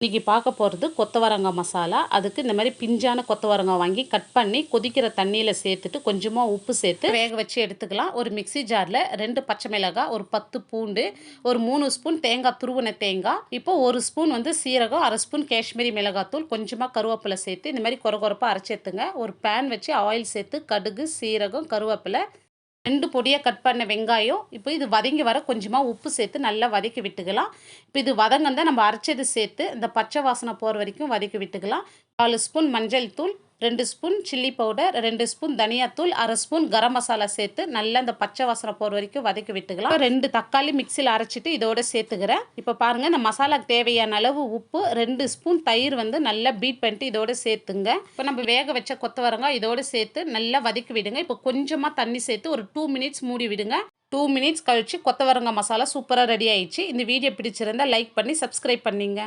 இன்றைக்கி பார்க்க போகிறது கொத்தவரங்காய் மசாலா. அதுக்கு இந்த மாதிரி பிஞ்சான கொத்தவரங்காய் வாங்கி கட் பண்ணி கொதிக்கிற தண்ணியில் சேர்த்துட்டு கொஞ்சமாக உப்பு சேர்த்து வேக வச்சு எடுத்துக்கலாம். ஒரு மிக்சி ஜாரில் ரெண்டு பச்சை மிளகாய் ஒரு பத்து பூண்டு ஒரு மூணு ஸ்பூன் தேங்காய் துருவன தேங்காய். இப்போ ஒரு ஸ்பூன் வந்து சீரகம் அரை ஸ்பூன் காஷ்மீரி மிளகாத்தூள் கொஞ்சமாக கருவேப்பிலை சேர்த்து இந்த மாதிரி குறை குறைப்பாக அரைச்சி எடுத்துங்க. ஒரு பேன் வச்சு ஆயில் சேர்த்து கடுகு சீரகம் கருவேப்பிலை ரெண்டு பொடியாக கட் பண்ண வெங்காயம். இப்போ இது வதங்கி வர கொஞ்சமாக உப்பு சேர்த்து நல்லா வதக்கி விட்டுக்கலாம். இப்போ இது வதங்கந்தான் நம்ம அரைச்சது சேர்த்து இந்த பச்சை வாசனை போகிற வரைக்கும் வதக்கி விட்டுக்கலாம். நாலு ஸ்பூன் மஞ்சள் தூள் ரெண்டு ஸ்பூன் சில்லி பவுடர் ரெண்டு ஸ்பூன் தனியாத்தூள் அரை ஸ்பூன் கரம் மசாலா சேர்த்து நல்லா இந்த பச்சை வாசனை போகிற வரைக்கும் வதக்கி விட்டுக்கலாம். ரெண்டு தக்காளி மிக்சியில் அரைச்சிட்டு இதோட சேர்த்துக்கிறேன். இப்போ பாருங்கள் இந்த மசாலாக்கு தேவையான அளவு உப்பு ரெண்டு ஸ்பூன் தயிர் வந்து நல்லா பீட் பண்ணிட்டு இதோட சேர்த்துங்க. இப்போ நம்ம வேக வச்ச கொத்தவரங்காய் இதோட சேர்த்து நல்லா வதக்கி விடுங்க. இப்போ கொஞ்சமாக தண்ணி சேர்த்து ஒரு டூ மினிட்ஸ் மூடி விடுங்க. டூ மினிட்ஸ் கழித்து கொத்தவரங்காய் மசாலா சூப்பராக ரெடி ஆயிடுச்சு. இந்த வீடியோ பிடிச்சிருந்தால் லைக் பண்ணி சப்ஸ்கிரைப் பண்ணிங்க.